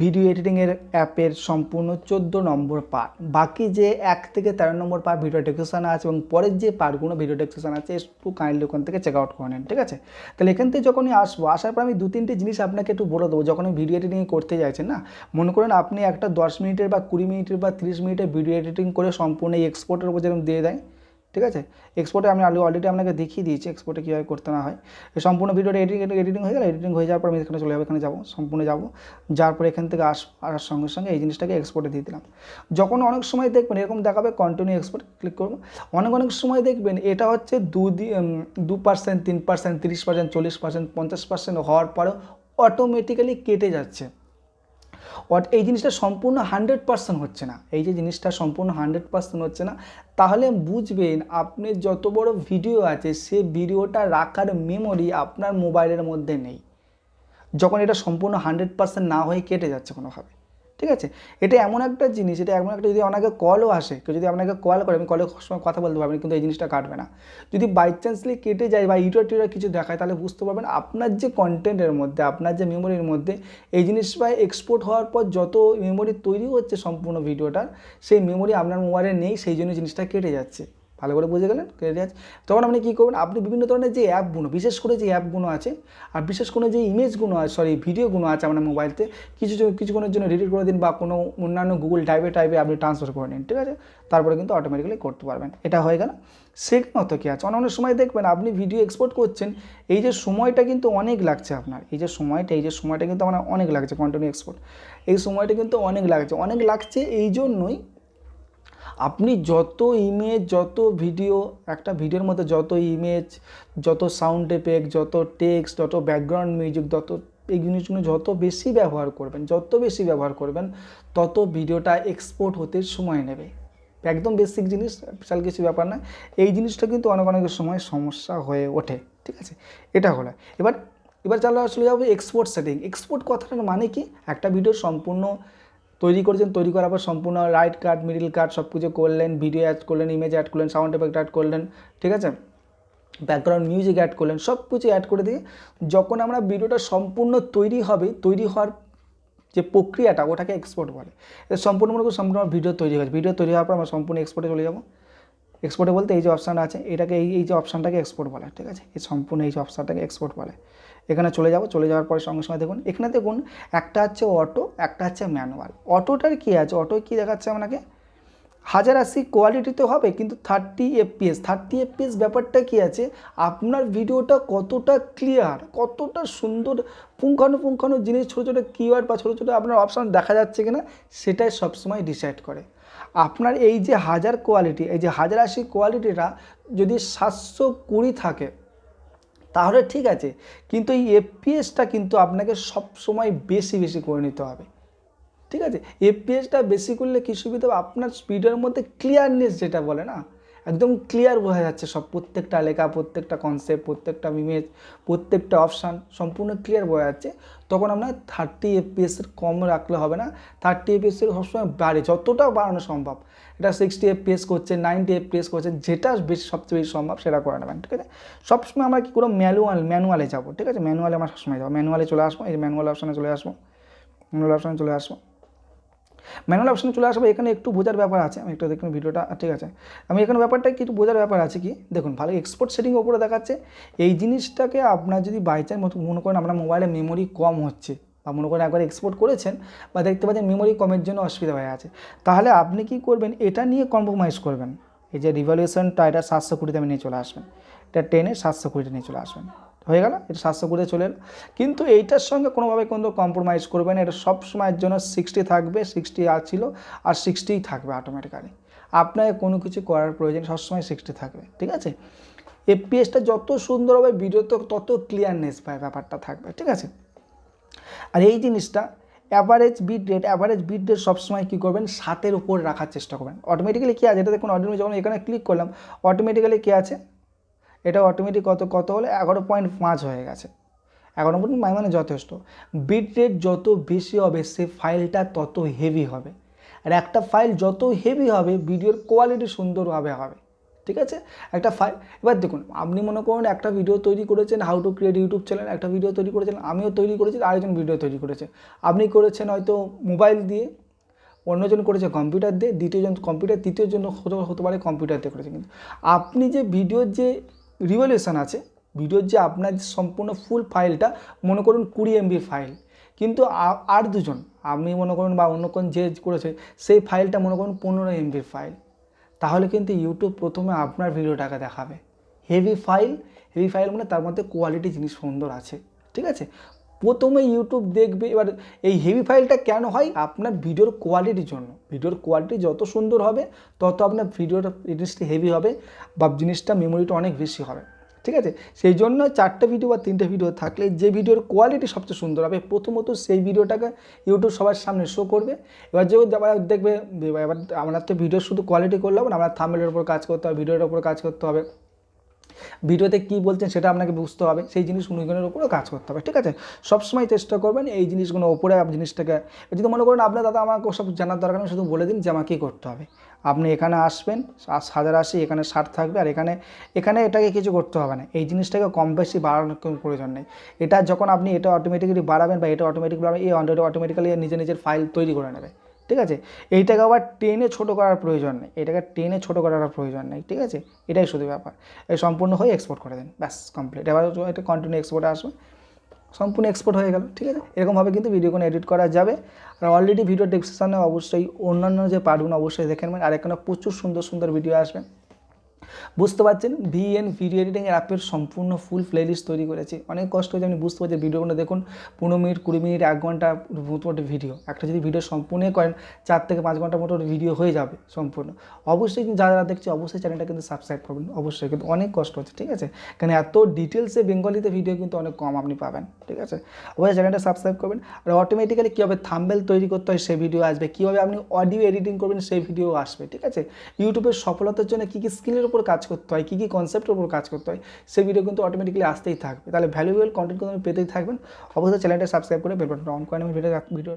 Video এডিটিংয়ের অ্যাপের সম্পূর্ণ চোদ্দ নম্বর পার্ট বাকি যে এক থেকে তেরো নম্বর পার্ট ভিডিও ডেসক্রিপশান আছে এবং পরের যে পার্টগুলো ভিডিও ডেসক্রিপশান আছে, একটু কাইন্ডলি ওখান থেকে চেক আউট করে নেন, ঠিক আছে? তাহলে এখান থেকে যখনই আসব, আসার পর আমি দু তিনটে জিনিস আপনাকে একটু বলে দেবো। যখন ভিডিও এডিটিং করতে যাচ্ছেন না, মনে করেন আপনি একটা দশ মিনিটের বা কুড়ি মিনিটের বা তিরিশ মিনিটের ভিডিও এডিটিং করে সম্পূর্ণ এক্সপোর্টের উপর যেরকম দিয়ে দেয় ঠিক আছে? এক্সপোর্টে আমি অলরেডি আপনাকে দেখিয়ে দিয়েছি এক্সপোর্টে কীভাবে করতে না হয়। সম্পূর্ণ ভিডিওটা এডিটিং এডিটিং হয়ে গেলে। এডিটিং হয়ে যাওয়ার পর আমি এখানে চলে যাব, এখানে যাব, সম্পূর্ণ যাব। যাওয়ার পর এখান থেকে আস, আসার সঙ্গে সঙ্গে এই জিনিসটাকে এক্সপোর্টে দিয়ে দিলাম। যখন অনেক সময় দেখবেন, এরকম দেখাবে কন্টিনিউ এক্সপোর্ট ক্লিক করব অনেক অনেক সময় দেখবেন, এটা হচ্ছে দি- দু পার্সেন্ট তিন পার্সেন্ট তিরিশ পার্সেন্ট চল্লিশ পার্সেন্ট পঞ্চাশ পার্সেন্ট হওয়ার পরেও অটোমেটিক্যালি কেটে যাচ্ছে। অট এই জিনিসটা সম্পূর্ণ হান্ড্রেড পার্সেন্ট হচ্ছে না। এই যে জিনিসটা সম্পূর্ণ হান্ড্রেড পার্সেন্ট হচ্ছে না, তাহলে বুঝবেন আপনি যত বড় ভিডিও আছে, সে ভিডিওটা রাখার মেমোরি আপনার মোবাইলের মধ্যে নেই। যখন এটা সম্পূর্ণ হান্ড্রেড পার্সেন্ট না হয়ে কেটে যাচ্ছে কোনোভাবে। ঠিক আছে? এটা এমন একটা জিনিস, এটা এমন একটা যদি আপনাকে কলও আসে, কেউ যদি আপনাকে কল করে, আমি কলের সময় কথা বলতে পারবেন কিন্তু এই জিনিসটা কাটবে না। যদি বাই চান্সলি কেটে যায় বা ইউটার টিউটার কিছু দেখায়, তাহলে বুঝতে পারবেন আপনার যে কন্টেন্টের মধ্যে, আপনার যে মেমোরির মধ্যে, এই জিনিসটা এক্সপোর্ট হওয়ার পর যত মেমোরি তৈরি হচ্ছে সম্পূর্ণ ভিডিওটার সেই মেমোরি আপনার মোবাইলে নেই, সেই জন্য জিনিসটা কেটে যাচ্ছে। ভালো করে বুঝে গেলেন কেটে যাচ্ছে তখন আপনি কী করবেন, আপনি বিভিন্ন ধরনের যে অ্যাপগুলো বিশেষ করে যে অ্যাপগুলো আছে, আর বিশেষ করে যে ইমেজগুলো আছে সরি ভিডিওগুলো আছে আপনার মোবাইলতে কিছু কিছুক্ষণের জন্য এডিট করে দিন বা কোনো অন্যান্য গুগল টাইপে টাইপে আপনি ট্রান্সফার করে নিন, ঠিক আছে? তারপরে কিন্তু অটোমেটিক্যালি করতে পারবেন। এটা হয়ে গেল। মতো কী আছে? অনেক অনেক সময় দেখবেন আপনি ভিডিও এক্সপোর্ট করছেন, এই যে সময়টা কিন্তু অনেক লাগছে আপনার, এই যে সময়টা, এই যে সময়টা কিন্তু আমার অনেক লাগছে কন্টিনিউ এক্সপোর্ট এই সময়টা কিন্তু অনেক লাগছে অনেক লাগছে এই জন্যই আপনি যত ইমেজ যত ভিডিও একটা ভিডিওর মধ্যে যত ইমেজ যত সাউন্ড এফেক্ট যত টেক্সট যত ব্যাকগ্রাউন্ড মিউজিক যত এই জিনিসগুলো যত বেশি ব্যবহার করবেন, যত বেশি ব্যবহার করবেন, তত ভিডিওটা এক্সপোর্ট হতে সময় নেবে। একদম বেসিক জিনিস, বিশাল কিছু ব্যাপার না। এই জিনিসটা কিন্তু অনেক অনেক সময় সমস্যা হয়ে ওঠে, ঠিক আছে? এটা হলো। এবার এবার চালো আসলে যাব এক্সপোর্ট সেটিং এক্সপোর্ট কথাটার মানে কি? একটা ভিডিও সম্পূর্ণ তৈরি করেছেন, তৈরি করার পর সম্পূর্ণ রাইট কাট মিডিল কাট সব কিছু করলেন ভিডিও অ্যাড করলেন ইমেজ অ্যাড করলেন সাউন্ড এফেক্ট অ্যাড করলেন, ঠিক আছে? ব্যাকগ্রাউন্ড মিউজিক অ্যাড করলেন সব কিছু অ্যাড করে দিয়ে যখন আমরা ভিডিওটা সম্পূর্ণ তৈরি হবে, তৈরি হওয়ার যে প্রক্রিয়াটা ওটাকে এক্সপোর্ট বলে। সম্পূর্ণ মনে করি সম্পূর্ণ ভিডিও তৈরি হয়েছে ভিডিও তৈরি হওয়ার পর আমরা সম্পূর্ণ এক্সপোর্টে চলে যাব। এক্সপোর্টে বলতে এই যে অপশানটা আছে, এটাকে এই এই যে অপশানটাকে এক্সপোর্ট বলে, ঠিক আছে? এই সম্পূর্ণ এই যে অপশানটাকে এক্সপোর্ট বলে। এখানে চলে যাব, চলে যাওয়ার পরে সঙ্গে সঙ্গে দেখুন, এখানে দেখুন, একটা হচ্ছে অটো একটা হচ্ছে ম্যানুয়াল অটোটার কী আছে? অটো কী দেখাচ্ছে আপনাকে? হাজার আশি কোয়ালিটি তো হবে, কিন্তু থার্টি এফপিএস থার্টি এফপিএস ব্যাপারটা কী আছে? আপনার ভিডিওটা কতটা ক্লিয়ার কতটা সুন্দর, পুঙ্খানু পুঙ্খানু জিনিস, ছোটো ছোটো কিওয়ার্ড বা ছোটো ছোটো আপনার অপশান দেখা যাচ্ছে কিনা, সেটাই সবসময় ডিসাইড করে। আপনার এই যে হাজার কোয়ালিটি এই যে হাজার আশি কোয়ালিটিটা যদি সাতশো কুড়ি থাকে তাহলে ঠিক আছে, কিন্তু এই এফপিএসটা কিন্তু আপনাকে সব সময় বেশি বেশি করে নিতে হবে। ঠিক আছে? এফপিএসটা বেশি করলে কী সুবিধা আপনার স্পিডের মধ্যে ক্লিয়ারনেস যেটা বলে না একদম ক্লিয়ার বোঝা যাচ্ছে সব, প্রত্যেকটা লেখা, প্রত্যেকটা কনসেপ্ট প্রত্যেকটা ইমেজ প্রত্যেকটা অপশান সম্পূর্ণ ক্লিয়ার বোঝা যাচ্ছে। তখন আপনার থার্টি এফপিএসের কম রাখলে হবে না। থার্টি এফপিএসের সবসময় বাড়ে, যতটা বাড়ানো সম্ভব। এটা সিক্সটি এফপিএস করছে নাইনটি এফপিএস করছে, যেটা বেশি, সবচেয়ে বেশি সম্ভব সেটা করে নেবেন, ঠিক আছে? সবসময় আমরা কী করব? ম্যানুয়াল ম্যানুয়ালে যাব, ঠিক আছে? ম্যানুয়ালে আমরা সবসময় যাব। ম্যানুয়ালে চলে আসব, এই ম্যানুয়াল অপশানে চলে আসব ম্যানুয়াল অপশানে চলে আসব। ম্যানুয়াল অপশানে চলে আসব, এখানে একটু বোঝার ব্যাপার আছে, আমি একটু দেখুন ভিডিওটা ঠিক আছে। আমি এখানে ব্যাপারটা কি, একটু বোঝার ব্যাপার আছে কি? দেখুন, ভালো এক্সপোর্ট সেটিং ওপরে দেখাচ্ছে, এই জিনিসটাকে আপনার যদি বাই চান্স মনে করেন আপনার মোবাইলে মেমোরি কম হচ্ছে, বা মনে করেন একবার এক্সপোর্ট করেছেন, বা দেখতে পাচ্ছেন মেমোরি কমের জন্য অসুবিধা হয়ে আছে, তাহলে আপনি কি করবেন, এটা নিয়ে কম্প্রোমাইজ করবেন। এই যে রিভলিউশনটা এটা সাতশো কুড়িতে আমি নিয়ে চলে আসবেন, এটা টেনে সাতশো কুড়িতে নিয়ে চলে আসবেন। হয়ে গেল, এটা সাতশো কুড়িতে চলে এলো। কিন্তু এইটার সঙ্গে কোনোভাবে কিন্তু কম্প্রোমাইজ করবেন এটা সব সময়ের জন্য সিক্সটি থাকবে সিক্সটি আর ছিল, আর সিক্সটিই থাকবে অটোমেটিক্যালি আপনাকে কোনো কিছু করার প্রয়োজন, সবসময় সিক্সটি থাকবে, ঠিক আছে? এফপিএসটা যত সুন্দর হবে ভিডিও তত ক্লিয়ারনেস পায় ব্যাপারটা থাকবে, ঠিক আছে? আর এই জিনিসটা average bit rate average bit rate সবসময় কী করবেন? সাতের উপর রাখার চেষ্টা করবেন। অটোমেটিক্যালি কী আছে? এটা দেখুন অটোমেটিক যখন এখানে ক্লিক করলাম অটোমেটিক্যালি কী আছে? এটা অটোমেটিক কত কত হলে এগারো পয়েন্ট পাঁচ হয়ে গেছে। এগারো পয়েন্ট পাঁচ মানে যথেষ্ট। বিট রেট যত বেশি হবে, সে ফাইলটা তত হেভি হবে। আর একটা ফাইল যত হেভি হবে ভিডিওর কোয়ালিটি সুন্দরভাবে হবে। ঠিক আছে? একটা ফাইল এবার দেখুন, আপনি মনে করুন একটা ভিডিও তৈরি করেছেন how to create YouTube channel একটা ভিডিও তৈরি করেছেন, আমিও তৈরি করেছি আরেকজন ভিডিও তৈরি করেছে। আপনি করেছেন হয়তো মোবাইল দিয়ে, অন্যজন করেছে কম্পিউটার দিয়ে, দ্বিতীয়জন কম্পিউটার তৃতীয়জন হতে হতে পারে কম্পিউটার দিয়ে করেছে। কিন্তু আপনি যে ভিডিওর যে রিভলিউশন আছে। ভিডিওর যে আপনার সম্পূর্ণ ফুল ফাইলটা মনে করুন কুড়ি এমবির ফাইল কিন্তু আর দুজন, আপনি মনে করুন বা অন্য কোন যে করেছে, সেই ফাইলটা মনে করুন পনেরো এমবির ফাইল তাহলে কিন্তু ইউটিউব প্রথমে আপনার ভিডিওটাকে দেখাবে। হেভি ফাইল হেভি ফাইল মানে তার মধ্যে কোয়ালিটি জিনিস সুন্দর আছে। ঠিক আছে? প্রথমে ইউটিউব দেখবে, এবার এই হেভি ফাইলটা কেন হয়? আপনার ভিডিওর কোয়ালিটির জন্য। ভিডিওর কোয়ালিটি যত সুন্দর হবে, তত আপনার ভিডিওটা জিনিসটা হেভি হবে বা জিনিসটা মেমোরিটা অনেক বেশি হবে। ঠিক আছে? সেই জন্য চারটে ভিডিও বা তিনটে ভিডিও থাকলে যে ভিডিওর কোয়ালিটি সবচেয়ে সুন্দর হবে। প্রথমত সেই ভিডিওটাকে ইউটিউব সবার সামনে শো করবে। এবার যে দেখবে, এবার আমরা তো ভিডিও শুধু কোয়ালিটি করলে হবে না, আমরা থামেলের উপর কাজ করতে হবে ভিডিওর উপর কাজ করতে হবে। ভিডিওতে কী বলছেন সেটা আপনাকে বুঝতে হবে। সেই জিনিস অনুগুণের উপরেও কাজ করতে হবে, ঠিক আছে? সবসময় চেষ্টা করবেন এই জিনিসগুলো ওপরে জিনিসটাকে যদি মনে করেন আপনার দাদা আমাকে ওসব জানার দরকার নেই, শুধু বলে দিন যে আমাকে কী করতে হবে। আপনি এখানে আসবেন, আস- হাজার আশি, এখানে ষাট থাকবে আর এখানে এখানে এটাকে কিছু করতে হবে না। এই জিনিসটাকে কম বেশি বাড়ানোর কোনো প্রয়োজন নেই। এটা যখন আপনি এটা অটোমেটিক্যালি বাড়াবেন বা এটা অটোমেটিক্যালি বাড়াবেন, এই অটোমেটিক্যালি নিজে নিজের ফাইল তৈরি করে নেবে। ঠিক আছে? এইটাকে আবার টেনে ছোট করার প্রয়োজন নেই। এটাকে টেনে ছোট করার প্রয়োজন নেই, ঠিক আছে? এটাই শুধু ব্যাপার। এই সম্পূর্ণ হয়ে এক্সপোর্ট করে দেন, ব্যাস কমপ্লিট এবার এটা কন্টিনিউ এক্সপোর্টে আসবে। সম্পূর্ণ এক্সপোর্ট হয়ে গেল, ঠিক আছে? এরকমভাবে কিন্তু ভিডিও কোনো এডিট করা যাবে। আর অলরেডি ভিডিও ডিসক্রিপশানে অবশ্যই অন্যান্য যে পার্টগুলো অবশ্যই দেখে নেবেন। আর এখানে প্রচুর সুন্দর সুন্দর ভিডিও আসবে। বুঝতে পারছেন? ভিএন ভিডিও এডিটিং অ্যাপের সম্পূর্ণ ফুল প্লেলিস্ট তৈরি করেছি। অনেক কষ্ট হয়েছে, আপনি বুঝতে পারছেন। ভিডিওগুলো দেখুন, পনেরো মিনিট, কুড়ি মিনিট, এক ঘণ্টা মোটামুটি ভিডিও একটা যদি ভিডিও সম্পূর্ণ করেন, চার থেকে পাঁচ ঘণ্টার মতো ভিডিও হয়ে যাবে সম্পূর্ণ। অবশ্যই কিন্তু যারা যারা দেখছে, অবশ্যই চ্যানেলটা কিন্তু সাবস্ক্রাইব করবেন। অবশ্যই কিন্তু অনেক কষ্ট হচ্ছে, ঠিক আছে? কারণ এত ডিটেলসে বেঙ্গলিতে ভিডিও কিন্তু অনেক কম আপনি পাবেন, ঠিক আছে? অবশ্যই চ্যানেলটা সাবস্ক্রাইব করবেন। আর অটোমেটিক্যালি কীভাবে থাম্বেল তৈরি করতে হয় সেই ভিডিও আসবে, কীভাবে আপনি অডিও এডিটিং করবেন সেই ভিডিও আসবে, ঠিক আছে? ইউটিউবের সফলতার জন্য কী কী স্কিলের উপর কাজ করতে হয়, কী কী কনসেপ্টের উপর কাজ করতে হয়, সেই ভিডিও কিন্তু অটোমেটিক্যালি আসতেই থাকবে। তাহলে ভ্যালুয়েবল কন্টেন্ট কিন্তু আপনি পেতেই থাকবেন। অবশ্যই চ্যানেলটা সাবস্ক্রাইব করে বেল অন করেন আমি ভিডিও ভিডিও